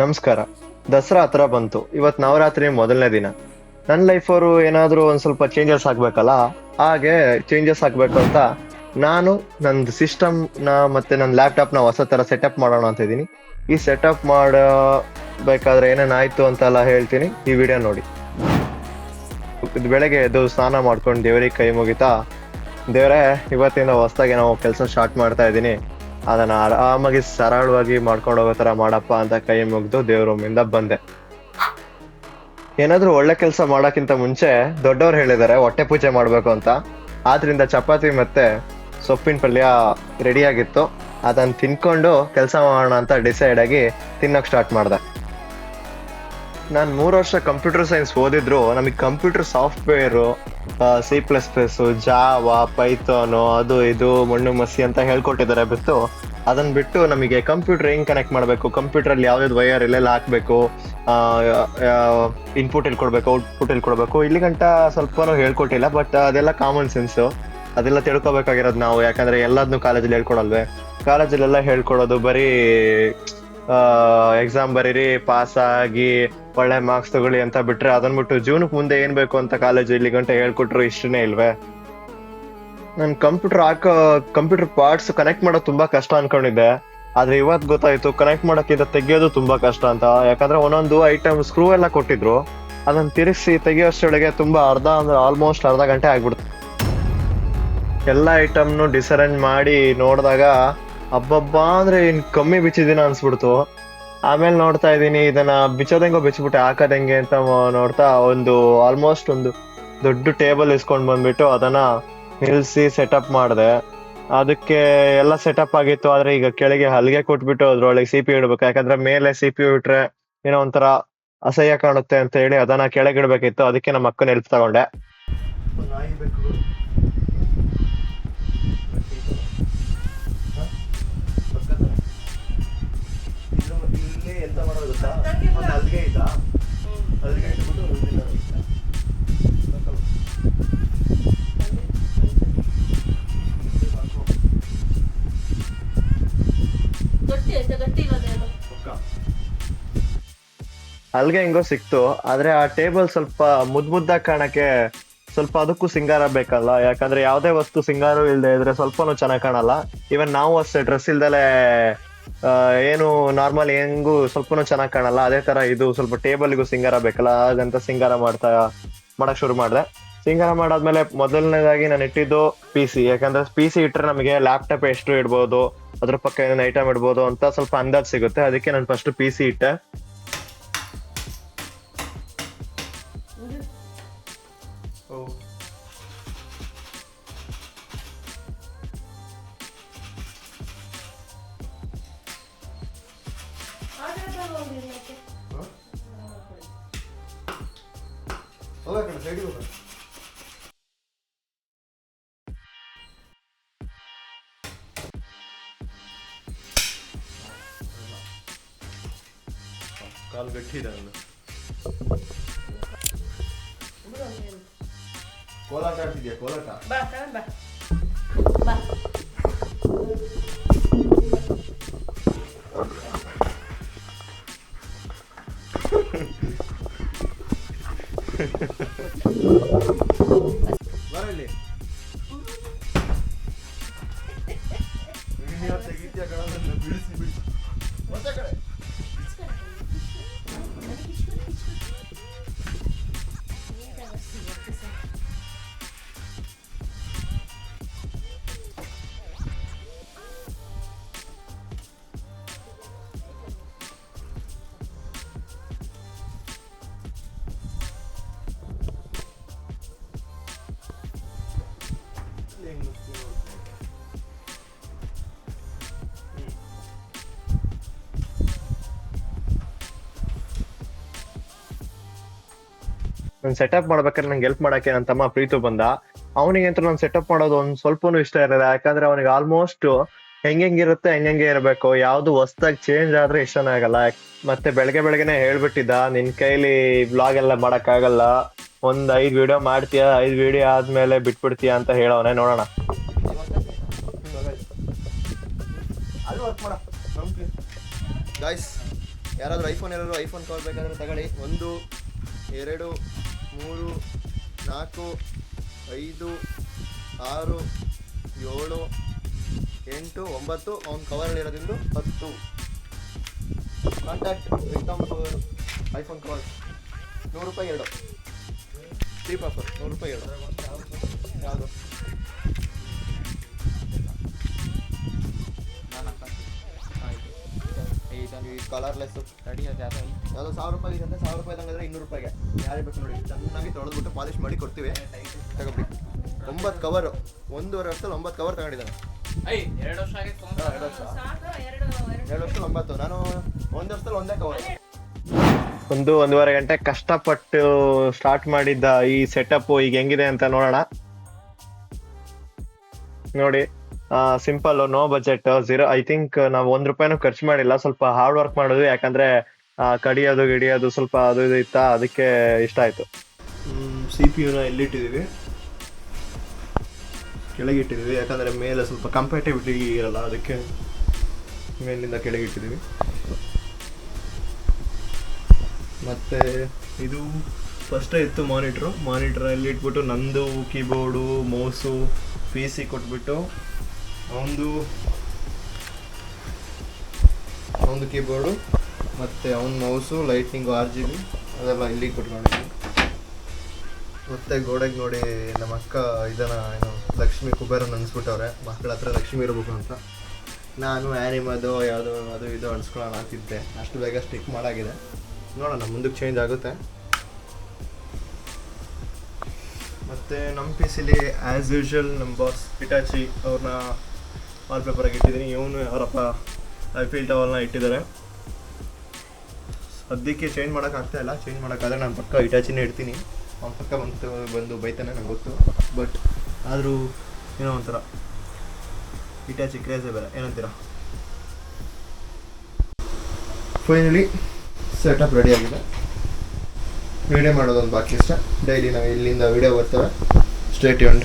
ನಮಸ್ಕಾರ. ದಸರಾ ಹತ್ರ ಬಂತು. ಇವತ್ತು ನವರಾತ್ರಿ ಮೊದಲನೇ ದಿನ. ನನ್ನ ಲೈಫ್ ಅವರು ಏನಾದರೂ ಒಂದು ಸ್ವಲ್ಪ ಚೇಂಜಸ್ ಆಗ್ಬೇಕಲ್ಲ? ಹಾಗೆ ಚೇಂಜಸ್ ಆಗ್ಬೇಕು ಅಂತ ನಾನು ನಂದು ಸಿಸ್ಟಮ್ನ ಮತ್ತೆ ನನ್ನ ಲ್ಯಾಪ್ಟಾಪ್ನ ಹೊಸ ಥರ ಸೆಟಪ್ ಮಾಡೋಣ ಅಂತ ಇದ್ದೀನಿ. ಈ ಸೆಟಪ್ ಮಾಡಬೇಕಾದ್ರೆ ಏನೇನಾಯ್ತು ಅಂತೆಲ್ಲ ಹೇಳ್ತೀನಿ. ಈ ವಿಡಿಯೋ ನೋಡಿ. ಬೆಳಗ್ಗೆ ಎದ್ದು ಸ್ನಾನ ಮಾಡ್ಕೊಂಡು ದೇವರಿಗೆ ಕೈ ಮುಗಿತಾ, ದೇವರೇ, ಇವತ್ತಿಂದ ಹೊಸ್ದಾಗಿ ನಾವು ಕೆಲಸ ಸ್ಟಾರ್ಟ್ ಮಾಡ್ತಾ ಇದ್ದೀನಿ. ಅದನ್ನ ಆರಾಮಾಗಿ ಸರಳವಾಗಿ ಮಾಡ್ಕೊಂಡು ಹೋಗೋ ತರ ಮಾಡಪ್ಪ ಅಂತ ಕೈ ಮುಗ್ದು ದೇವ್ರ ರೂಮಿಂದ ಬಂದೆ. ಏನಾದ್ರೂ ಒಳ್ಳೆ ಕೆಲಸ ಮಾಡೋಕ್ಕಿಂತ ಮುಂಚೆ ದೊಡ್ಡವ್ರು ಹೇಳಿದ್ದಾರೆ, ಹೊಟ್ಟೆ ಪೂಜೆ ಮಾಡ್ಬೇಕು ಅಂತ. ಆದ್ರಿಂದ ಚಪಾತಿ ಮತ್ತೆ ಸೊಪ್ಪಿನ ಪಲ್ಯ ರೆಡಿ ಆಗಿತ್ತು. ಅದನ್ನ ತಿನ್ಕೊಂಡು ಕೆಲಸ ಮಾಡೋಣ ಅಂತ ಡಿಸೈಡ್ ಆಗಿ ತಿನ್ನಕ್ ಸ್ಟಾರ್ಟ್ ಮಾಡ್ದೆ. ನಾನು ಮೂರು ವರ್ಷ ಕಂಪ್ಯೂಟರ್ ಸೈನ್ಸ್ ಓದಿದ್ರು. ನಮಗೆ computer software C plus plus Java python ಅದು ಇದು, ಮಣ್ಣು, ಮಸಿ ಅಂತ ಹೇಳ್ಕೊಟ್ಟಿದ್ದಾರೆ ಬಿಟ್ಟು. ಅದನ್ನ ಬಿಟ್ಟು ನಮಗೆ ಕಂಪ್ಯೂಟರ್ ಹೆಂಗ್ ಕನೆಕ್ಟ್ ಮಾಡಬೇಕು? ಕಂಪ್ಯೂಟರ್ ಅಲ್ಲಿ ಯಾವ್ದಾವ್ದು ವೈರ್ ಎಲ್ಲೆಲ್ಲ ಹಾಕ್ಬೇಕು? ಇನ್ಪುಟ್ ಎಲ್ಲಿ ಕೊಡ್ಬೇಕು? ಔಟ್ಪುಟ್ ಎಲ್ಲಿ ಕೊಡ್ಬೇಕು? ಇಲ್ಲಿ ಗಂಟ ಸ್ವಲ್ಪನೂ ಹೇಳ್ಕೊಟ್ಟಿಲ್ಲ ಬಟ್ ಅದೆಲ್ಲ ಕಾಮನ್ ಸೆನ್ಸ್ ಅದೆಲ್ಲ ತಿಳ್ಕೊಬೇಕಾಗಿರೋದು ನಾವು. ಯಾಕಂದ್ರೆ ಎಲ್ಲದನ್ನು ಕಾಲೇಜಲ್ಲಿ ಹೇಳ್ಕೊಡಲ್ವೇ? ಕಾಲೇಜಲ್ಲೆಲ್ಲ ಹೇಳ್ಕೊಡೋದು ಬರೀ ಎಕ್ಸಾಮ್ ಬರೀರಿ ಪಾಸ್ ಆಗಿ ಒಳ್ಳೆ ಮಾರ್ಕ್ಸ್ ತಗೊಳ್ಳಿ ಅಂತ ಬಿಟ್ರೆ ಅದನ್ ಬಿಟ್ಟು ಜೀವನಕ್ಕೆ ಮುಂದೆ ಏನ್ ಬೇಕು ಅಂತ ಕಾಲೇಜ್ ಇಲ್ಲಿ ಗಂಟೆ ಹೇಳ್ಕೊಟ್ರು ಇಷ್ಟನೇ ಇಲ್ವೇ? ನನ್ ಕಂಪ್ಯೂಟರ್ ಹಾಕೋ ಕಂಪ್ಯೂಟರ್ ಪಾರ್ಟ್ಸ್ ಕನೆಕ್ಟ್ ಮಾಡೋದು ತುಂಬಾ ಕಷ್ಟ ಅನ್ಕೊಂಡಿದ್ದೆ. ಆದ್ರೆ ಇವತ್ ಗೊತ್ತಾಯ್ತು ಕನೆಕ್ಟ್ ಮಾಡೋಕ್ಕಿಂತ ತೆಗಿಯೋದು ತುಂಬಾ ಕಷ್ಟ ಅಂತ. ಯಾಕಂದ್ರೆ ಒಂದೊಂದು ಐಟಮ್ ಸ್ಕ್ರೂ ಎಲ್ಲ ಕೊಟ್ಟಿದ್ರು. ಅದನ್ನ ತಿರುಗಿಸಿ ತೆಗಿಯೋಷ್ಟೊಳಗೆ ತುಂಬಾ ಅರ್ಧ ಅಂದ್ರೆ ಆಲ್ಮೋಸ್ಟ್ ಅರ್ಧ ಗಂಟೆ ಆಗ್ಬಿಡ್ತು. ಎಲ್ಲ ಐಟಮ್ನು ಡಿಸರೇಂಜ್ ಮಾಡಿ ನೋಡಿದಾಗ ಹಬ್ಬಬ್ಬ ಅಂದ್ರೆ ಇನ್ ಕಮ್ಮಿ ಬಿಚ್ಚಿದಿನ ಅನ್ಸ್ಬಿಡ್ತು. ಆಮೇಲೆ ನೋಡ್ತಾ ಇದ್ದೀನಿ, ಇದನ್ನ ಬಿಚ್ಚೋದಂಗೋ ಬಿಚ್ಬಿಟ್ಟೆ, ಹಾಕೋದಂಗೆ ಅಂತ ನೋಡ್ತಾ ಒಂದು ಆಲ್ಮೋಸ್ಟ್ ಒಂದು ದೊಡ್ಡ ಟೇಬಲ್ ಇಸ್ಕೊಂಡ್ ಬಂದ್ಬಿಟ್ಟು ಅದನ್ನ ನಿಲ್ಸಿ ಸೆಟಪ್ ಮಾಡಿದೆ. ಅದಕ್ಕೆ ಎಲ್ಲ ಸೆಟಪ್ ಆಗಿತ್ತು, ಆದ್ರೆ ಈಗ ಕೆಳಗೆ ಹಲ್ಗೆ ಕೊಟ್ಬಿಟ್ಟು ಅದ್ರೊಳಗೆ ಸಿ ಪಿ ಇಡ್ಬೇಕು. ಯಾಕಂದ್ರೆ ಮೇಲೆ ಸಿ ಪಿ ಇಟ್ರೆ ಏನೋ ಒಂಥರ ಅಸಹ್ಯ ಕಾಣುತ್ತೆ ಅಂತ ಹೇಳಿ ಅದನ್ನ ಕೆಳಗೆ ಇಡ್ಬೇಕಿತ್ತು ಅದಕ್ಕೆ ನಮ್ಮ ಅಕ್ಕನ ಹೆಲ್ಪ್ ತಗೊಂಡೆ. ಎಂತ ಮಾಡೋದು ಗೊತ್ತಾ? ಒಂದು ಇಟ್ಬಿಟ್ಟು ಗಟ್ಟಿ ಇರೋದೇನು ಹಲ್ಗೆ ಹೆಂಗೋ ಸಿಕ್ತು. ಆದ್ರೆ ಆ ಟೇಬಲ್ ಸ್ವಲ್ಪ ಮುದ್ ಮುದ್ದಾಗಿ ಕಾಣಕ್ಕೆ ಸ್ವಲ್ಪ ಅದಕ್ಕೂ ಸಿಂಗಾರ ಬೇಕಲ್ಲ. ಯಾಕಂದ್ರೆ ಯಾವ್ದೇ ವಸ್ತು ಸಿಂಗಾರ ಇಲ್ಲದೆ ಇದ್ರೆ ಸ್ವಲ್ಪನೂ ಚೆನ್ನಾಗ್ ಕಾಣಲ್ಲ. ಇವನ್ ನಾವು ಅಷ್ಟೇ ಡ್ರೆಸ್ ಇಲ್ದಲೆ ಏನು ನಾರ್ಮಲ್ ಹೆಂಗೂ ಸ್ವಲ್ಪನೂ ಚೆನ್ನಾಗಿ ಕಾಣಲ್ಲ. ಅದೇ ತರ ಇದು ಸ್ವಲ್ಪ ಟೇಬಲ್ಗೂ ಸಿಂಗಾರ ಬೇಕಲ್ಲ, ಹಾಗಂತ ಸಿಂಗಾರ ಮಾಡ್ತಾ ಮಾಡಕ್ ಶುರು ಮಾಡಿದೆ. ಸಿಂಗಾರ ಮಾಡಾದ್ಮೇಲೆ ಮೊದಲನೇದಾಗಿ ನಾನು ಇಟ್ಟಿದ್ದು ಪಿ ಸಿ ಯಾಕಂದ್ರೆ ಪಿ ಸಿ ಇಟ್ರೆ ನಮಗೆ ಲ್ಯಾಪ್ಟಾಪ್ ಎಷ್ಟು ಇಡ್ಬೋದು, ಅದ್ರ ಪಕ್ಕ ಏನೇನು ಐಟಮ್ ಇಡ್ಬೋದು ಅಂತ ಸ್ವಲ್ಪ ಅಂದಾಜ್ ಸಿಗುತ್ತೆ. ಅದಕ್ಕೆ ನಾನು ಫಸ್ಟ್ ಪಿ ಸಿ ಇಟ್ಟೆ. ಕಾಲ್ ಗಟ್ಟಿ ಇದೆ ಅವನು ಕೋಲಾಟ ಆಡ್ತಿದ್ಯಾ ಕೋಲಾಟ ಬಾ ತಗೊಂಡ್ ಬಾ ಬಾ मी आता गीत या गाण्यात ನಾನು ಸೆಟಪ್ ಮಾಡ್ಬೇಕಾದ್ರೆ ನಂಗೆ ಹೆಲ್ಪ್ ಮಾಡಕ್ಕೆ ನನ್ನ ತಮ್ಮ ಪ್ರೀತು ಬಂದ. ಅವನಿಗೆ ಅಂತ ನಾನು ಸೆಟಪ್ ಮಾಡೋದು ಒಂದ್ ಸ್ವಲ್ಪನೂ ಇಷ್ಟ ಇರಲ್ಲ. ಯಾಕಂದ್ರೆ ಅವನಿಗೆ ಆಲ್ಮೋಸ್ಟ್ ಹೆಂಗೆಂಗಿರುತ್ತೆ ಹೆಂಗೆಂಗೆ ಇರಬೇಕು, ಯಾವ್ದು ಹೊಸ್ದಾಗಿ ಚೇಂಜ್ ಆದ್ರೆ ಇಷ್ಟನೇ ಆಗಲ್ಲ. ಮತ್ತೆ ಬೆಳಗ್ಗೆ ಬೆಳಗ್ಗೆನೆ ಹೇಳ್ಬಿಟ್ಟಿದ್ದ, ನಿನ್ ಕೈಲಿ ಬ್ಲಾಗ್ ಎಲ್ಲ ಮಾಡಕ್ ಆಗಲ್ಲ. ಒಂದ್ ಐದ್ ವಿಡಿಯೋ ಮಾಡ್ತೀಯ, ಐದ್ ವಿಡಿಯೋ ಆದ್ಮೇಲೆ ಬಿಟ್ಬಿಡ್ತೀಯ ಅಂತ ಹೇಳವನೆ ನೋಡೋಣ. ಗಾಯ್ಸ್ ಯಾರಾದರೂ ಐಫೋನ್ ಎಲ್ಲರೂ ಐಫೋನ್ ತಗೊಳ್ಬೇಕಾದ್ರೆ ಬೇಕಾದ್ರೆ ತಗೊಳ್ಳಿ. ಒಂದು, ಎರಡು ನಾಲ್ಕು, ಐದು, ಆರು, ಏಳು, ಎಂಟು, ಒಂಬತ್ತು. ಅವ್ನ ಕವರಲ್ಲಿರೋದ್ರಿಂದ ಹತ್ತು. ಕಾಂಟ್ಯಾಕ್ಟ್ ವಿಕ್ಟಮ್ ಐಫೋನ್ ಕವರ್ ನೂರು ರೂಪಾಯಿ ಎರಡು. ಚೀಪ್ ಆಫರ್ ನೂರು ರೂಪಾಯಿ ಎರಡು. ಯಾವುದು? ಈ ಕಲರ್ಲೆಸ್ಸು ಯಾವುದೋ ಸಾವಿರ ರೂಪಾಯಿ ಇದೆ ಸಾವಿರ ರೂಪಾಯಿ ತಂಗಿದ್ರೆ ಇನ್ನೂರು ರೂಪಾಯಿಗೆ. ಯಾರಿಗೆ ಬೇಕು ನೋಡಿ ಚೆನ್ನಾಗಿ ತೊಳೆದ್ಬಿಟ್ಟು ಪಾಲಿಶ್ ಮಾಡಿ ಕೊಡ್ತೀವಿ. ತಗೊಬಿಡಿ ಒಂಬತ್ತು ಕವರು ಒಂದೂವರೆ ವರ್ಷದಲ್ಲಿ ಒಂಬತ್ತು ಕವರ್ ತಗೊಂಡಿದ್ದಾನೆ. ಎರಡು ವರ್ಷ ಎರಡು ವರ್ಷ. ಎರಡು ವರ್ಷದಲ್ಲಿ ಒಂಬತ್ತು. ನಾನು ಒಂದು ವರ್ಷದಲ್ಲಿ ಒಂದೇ ಕವರ್ ಒಂದು ಒಂದೂವರೆ ಗಂಟೆ ಕಷ್ಟಪಟ್ಟು ಸ್ಟಾರ್ಟ್ ಮಾಡಿದ್ದ ಈ ಸೆಟಪ್ ಈಗ ಹೆಂಗಿದೆ ಅಂತ ನೋಡೋಣ. ನೋಡಿ. Simple no budget zero I think ನಾವು ಒಂದ್ ರೂಪಾಯಿನೂ ಖರ್ಚು ಮಾಡಿಲ್ಲ. ಸ್ವಲ್ಪ ಹಾರ್ಡ್ ವರ್ಕ್ ಮಾಡೋದು ಯಾಕಂದ್ರೆ ಕಡಿಯೋದು, ಗಿಡಿಯೋದು ಸ್ವಲ್ಪ ಅದು ಇದು ಇತ್ತ, ಅದಕ್ಕೆ ಇಷ್ಟ ಆಯ್ತು. ಸಿ ಪಿ ಯುನ ಎಲ್ಲಿಟ್ಟಿದೀವಿ ಕೆಳಗಿಟ್ಟಿದೀವಿ ಯಾಕಂದ್ರೆ ಮೇಲೆ ಸ್ವಲ್ಪ ಕಂಪೇಟಿವಿಟಿ ಇರಲ್ಲ, ಅದಕ್ಕೆ ಮೇಲಿಂದ ಕೆಳಗಿಟ್ಟಿದೀವಿ ಮತ್ತೆ, ಇದು ಫಸ್ಟ್ ಇತ್ತು ಮಾನಿಟ್ರು ಮಾನಿಟ್ರಲ್ಲಿ ಇಟ್ಬಿಟ್ಟು ನಂದು ಕೀಬೋರ್ಡು ಮೌಸು ಪಿ ಸಿ ಕೊಟ್ಬಿಟ್ಟು ಅವನದು ಅವನದು ಕೀಬೋರ್ಡು ಮತ್ತು ಅವನ mouse lightning R G B ಅದೆಲ್ಲ ಇಲ್ಲಿ ಕೊಟ್ಕೊಂಡಿದ್ವಿ ಮತ್ತೆ ಗೋಡೆಗೆ ನೋಡಿ ನಮ್ಮ ಅಕ್ಕ, ಇದನ್ನ ಏನು, ಲಕ್ಷ್ಮಿ ಕುಬೇರನ್ ಅನ್ಸ್ಬಿಟ್ಟವ್ರೆ. ಮಕ್ಕಳ ಹತ್ರ ಲಕ್ಷ್ಮಿ ಇರಬೇಕು ಅಂತ. ನಾನು ಆ್ಯನಿಮದು ಯಾವುದೋ ಅದು ಇದು ಅನ್ಸ್ಕೊಳ್ಳೋಣ ಅಂತಿದ್ದೆ. ಅಷ್ಟು ಬೇಗ ಸ್ಟಿಕ್ ಮಾಡಾಗಿದೆ. ನೋಡೋಣ, ಮುಂದಕ್ಕೆ ಚೇಂಜ್ ಆಗುತ್ತೆ. ಮತ್ತು ನಮ್ಮ ಪಿ ಸಿಲಿ ಆ್ಯಸ್ ಯೂಶ್ವಲ್ ನಮ್ಮ ಬಾಸ್ ಪಿಟಾಚಿ ಅವ್ರನ್ನ ವಾಲ್ಪೇಪರಾಗಿ ಇಟ್ಟಿದ್ದೀನಿ ಇವನು ಅವರಪ್ಪ ಐಫಿಲ್ ಟವಲ್ನ ಇಟ್ಟಿದ್ದಾರೆ ಸದ್ಯಕ್ಕೆ ಚೇಂಜ್ ಮಾಡೋಕ್ಕಾಗ್ತಾ ಇಲ್ಲ. ಚೇಂಜ್ ಮಾಡೋಕ್ಕಾದ್ರೆ ನಾನು ಪಕ್ಕ ಇಟಾಚಿನೇ ಇಡ್ತೀನಿ. ಅವ್ನ ಪಕ್ಕ ಬಂತು, ಬಂದು ಬೈತಾನೆ ನಂಗೆ ಗೊತ್ತು. ಬಟ್ ಆದರೂ ಏನೋ ಒಂಥರ. ಇಟಾಚಿ ಕ್ರೇಜೇ ಬೇರೆ. ಏನಂತೀರ? ಫೈನಲಿ ಸೆಟಪ್ ರೆಡಿ ಆಗಿದೆ. ವೀಡಿಯೋ ಮಾಡೋದೊಂದು ಬಾಕಿ ಇಷ್ಟ. ಡೈಲಿ ನಾವು ಇಲ್ಲಿಂದ ವೀಡಿಯೋ ಬರ್ತವೆ. ಸ್ಟೇಟ್ ಯೂಂಡ್